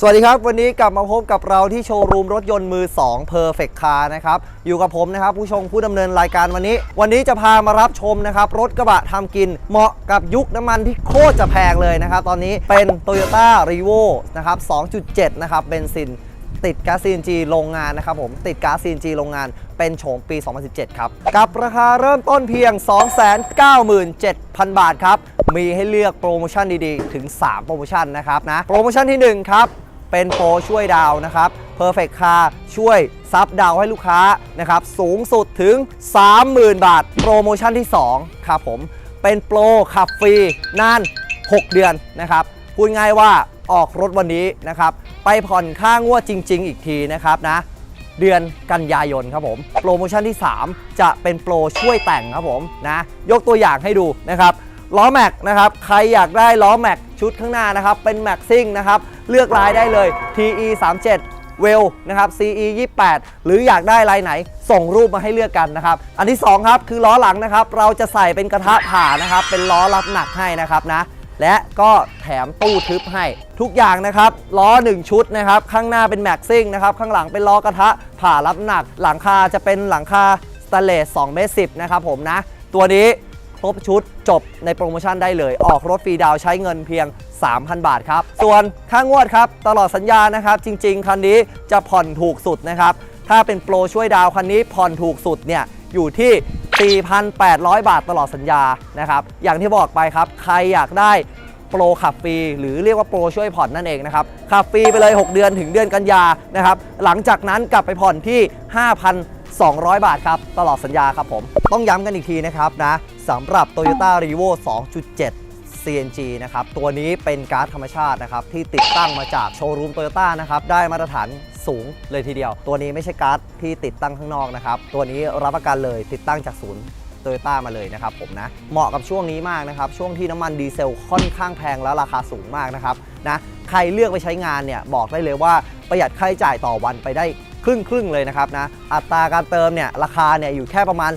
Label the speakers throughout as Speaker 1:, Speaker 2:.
Speaker 1: สวัสดีครับ วันนี้กลับมาพบกับเราที่โชว์รูมรถยนต์มือ 2 Perfect Car นะครับ อยู่กับผมนะครับ ผู้ชงผู้ดำเนินรายการวันนี้ วันนี้จะพามารับชมนะครับ รถกระบะทำกินเหมาะกับยุคน้ำมันที่โคตรจะแพงเลยนะครับ ตอนนี้เป็น Toyota r e v o นะครับ 2.7 นะครับเบนซินติดก๊าซ CNG โรงงานนะครับผม ติดก๊าซ CNG โรงงานเป็นโฉมปี 2017 ครับ กับราคาเริ่มต้นเพียง 297,000 บาทครับ มีให้เลือกโปรโมชั่นดีๆ ถึง 3 โปรโมชั่นนะครับนะ โปรโมชั่นที่ 1 ครับ เป็นโปรช่วยดาวนะครับ Perfect Car ช่วยซับดาวให้ลูกค้านะครับ สูงสุดถึง 30,000 บาท โปรโมชั่นที่ 2 ครับผม เป็นโปรขับฟรีนาน 6 เดือนนะครับ พูดง่ายว่าออกรถวันนี้นะครับ ไปผ่อนค่างวดจริง ๆ อีกทีนะครับนะเดือนกันยายนครับผม โปรโมชั่นที่ 3 จะเป็นโปรช่วยแต่งครับผมนะยกตัวอย่างให้ดูนะครับ ล้อแม็กนะครับใครอยากได้ล้อแม็กชุดข้างหน้านะครับเป็นแม็กซิ่งนะครับเลือกลายได้เลย TE 37เวลนะครับ CE 28 หรืออยากได้ลายไหน ส่งรูปมาให้เลือกกันนะครับ อันที่ 2 ครับคือล้อหลังนะครับ เราจะใส่เป็นกระทะผ่านะครับ เป็นล้อรับหนักให้นะครับนะ และก็แถมตู้ทึบให้ ทุกอย่างนะครับ ล้อ 1 ชุดนะครับ ข้างหน้าเป็นแม็กซิ่งนะครับ ข้างหลังเป็นล้อกระทะผ่ารับหนัก หลังคาจะเป็นหลังคาสแตนเลส2เมตร10นะครับผมนะ ตัวนี้ ครบชุดจบในโปรโมชั่นได้เลย ออกรถฟรีดาวใช้เงินเพียง 3,000 บาทครับ ส่วนค่างวดครับตลอดสัญญานะครับ จริง ๆ คันนี้จะผ่อนถูกสุดนะครับ ถ้าเป็นโปรช่วยดาวคันนี้ผ่อนถูกสุดเนี่ยอยู่ที่ 4,800 บาทตลอดสัญญานะครับ อย่างที่บอกไปครับ ใครอยากได้โปรขับฟรีหรือเรียกว่าโปรช่วยผ่อนนั่นเองนะครับขับฟรีไปเลย 6 เดือนถึงเดือนกันยานะครับ หลังจากนั้นกลับไปผ่อนที่ 200 บาทครับ ตลอดสัญญาครับผม ต้องย้ำกันอีกทีนะครับนะสำหรับ Toyota r e v o 2.7 CNG นะครับ ตัวนี้เป็นก๊าซธรรมชาตินะครับ ที่ติดตั้งมาจากโชว์รูมโตโยต้านะครับ ได้มาตรฐานสูงเลยทีเดียว ตัวนี้ไม่ใช่ก๊าซที่ติดตั้งข้างนอกนะครับ ตัวนี้รับประกันเลยติดตั้งจากศูนย์โตโยต้ามาเลยนะครับผมนะ เหมาะกับช่วงนี้มากนะครับ ช่วงที่น้ำมันดีเซลค่อนข้างแพงแล้วราคาสูงมากนะครับนะใครเลือกไปใช้งานเนี่ย บอกได้เลยว่าประหยัดค่าใช้จ่ายต่อวันไปได้ ครึ่งครึ่งเลยนะครับนะอัตราการเติมเนี่ยราคาเนี่ยอยู่แค่ประมาณ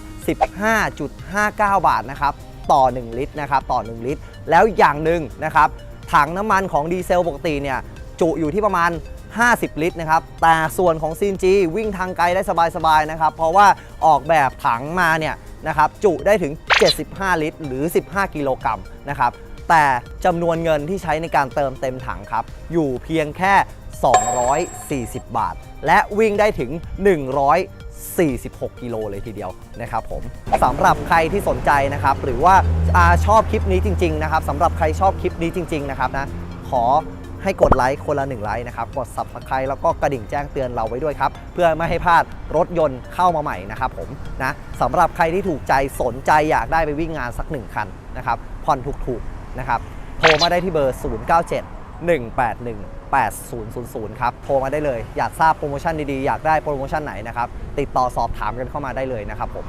Speaker 1: 15.59 บาทนะครับต่อ 1 ลิตรนะครับต่อ 1 ลิตร แล้วอย่างหนึ่งนะครับถังน้ำมันของดีเซลปกติเนี่ยจุอยู่ที่ประมาณ 50 ลิตรนะครับ แต่ส่วนของ CNG วิ่งทางไกลได้สบายๆนะครับ เพราะว่าออกแบบถังมาเนี่ยนะครับจุได้ถึง 75 ลิตร หรือ 15 กิโลกรัมนะครับ แต่จำนวนเงินที่ใช้ในการเติมเต็มถังครับ อยู่เพียงแค่ 240 บาท และวิ่งได้ถึง 146 กิโลเลยทีเดียวนะครับผมสำหรับใครที่สนใจนะครับ หรือว่าอาชอบคลิปนี้จริง ๆ นะครับสำหรับใครชอบคลิปนี้จริง ๆ นะครับนะขอให้กดไลค์คนละ1ไลค์นะครับ กด Subscribe แล้วก็กระดิ่งแจ้งเตือนเราไว้ด้วยครับ เพื่อไม่ให้พลาดรถยนต์เข้ามาใหม่นะครับผมนะสำหรับใครที่ถูกใจสนใจอยากได้ไปวิ่งงานสัก 1 คันนะครับผ่อนถูกๆ นะครับ โทรมาได้ที่เบอร์ 097 181 8000 ครับ โทรมาได้เลย อยากทราบโปรโมชั่นดีๆ อยากได้โปรโมชั่นไหนนะครับ ติดต่อสอบถามกันเข้ามาได้เลยนะครับผม